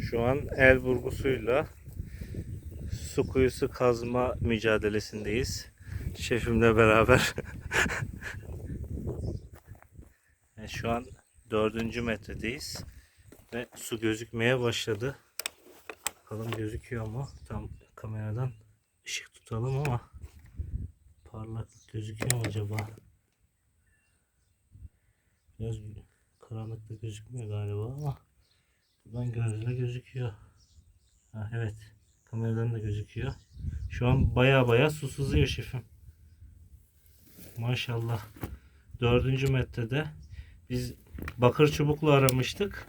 Şu an el vurgusuyla su kuyusu kazma mücadelesindeyiz. Şefimle beraber. Yani şu an dördüncü metredeyiz. Ve su gözükmeye başladı. Bakalım gözüküyor mu? Tam kameradan ışık tutalım ama parlaklık gözüküyor mu acaba? Biraz karanlıkta gözükmüyor galiba ama buradan gözle gözüküyor. Ha, evet. Kameradan da gözüküyor. Şu an baya baya su sızıyor şefim. Maşallah. Dördüncü metrede biz bakır çubukla aramıştık.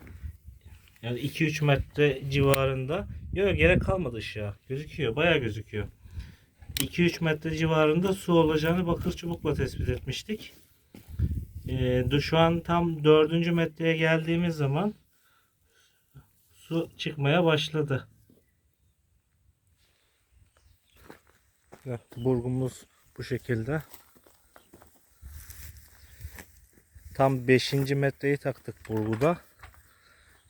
Yani 2-3 metre civarında. Yok gerek kalmadı ışığa. Gözüküyor. Baya gözüküyor. 2-3 metre civarında su olacağını bakır çubukla tespit etmiştik. Ee, şu an tam 4. metreye geldiğimiz zaman su çıkmaya başladı. Evet, burgumuz bu şekilde. Tam 5. metreyi taktık burguda.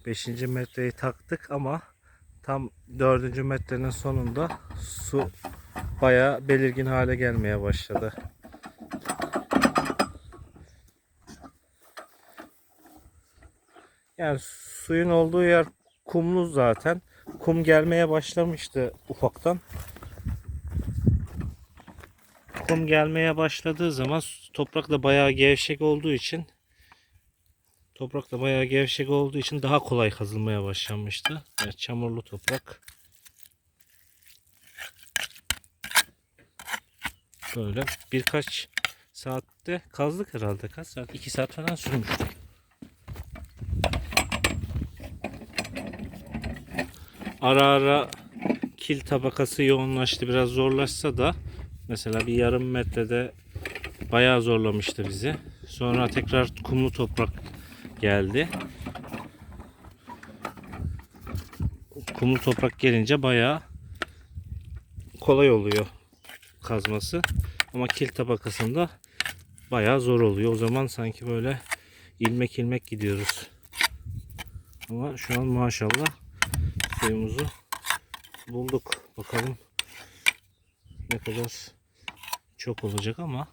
5. metreyi taktık ama tam 4. metrenin sonunda su bayağı belirgin hale gelmeye başladı. Yani suyun olduğu yer kumlu zaten. Kum gelmeye başlamıştı ufaktan. Kum gelmeye başladığı zaman toprak da bayağı gevşek olduğu için toprak da bayağı gevşek olduğu için daha kolay kazılmaya başlanmıştı. Evet, çamurlu toprak. Böyle birkaç saatte kazdık herhalde. Kaç saat? 2 saat falan sürmüştü. Ara ara kil tabakası yoğunlaştı. Biraz zorlaşsa da mesela bir yarım metrede bayağı zorlamıştı bizi. Sonra tekrar kumlu toprak geldi. Kumlu toprak gelince bayağı kolay oluyor kazması. Ama kil tabakasında bayağı zor oluyor. O zaman sanki böyle ilmek ilmek gidiyoruz. Ama şu an maşallah suyumuzu bulduk. Bakalım ne kadar çok olacak ama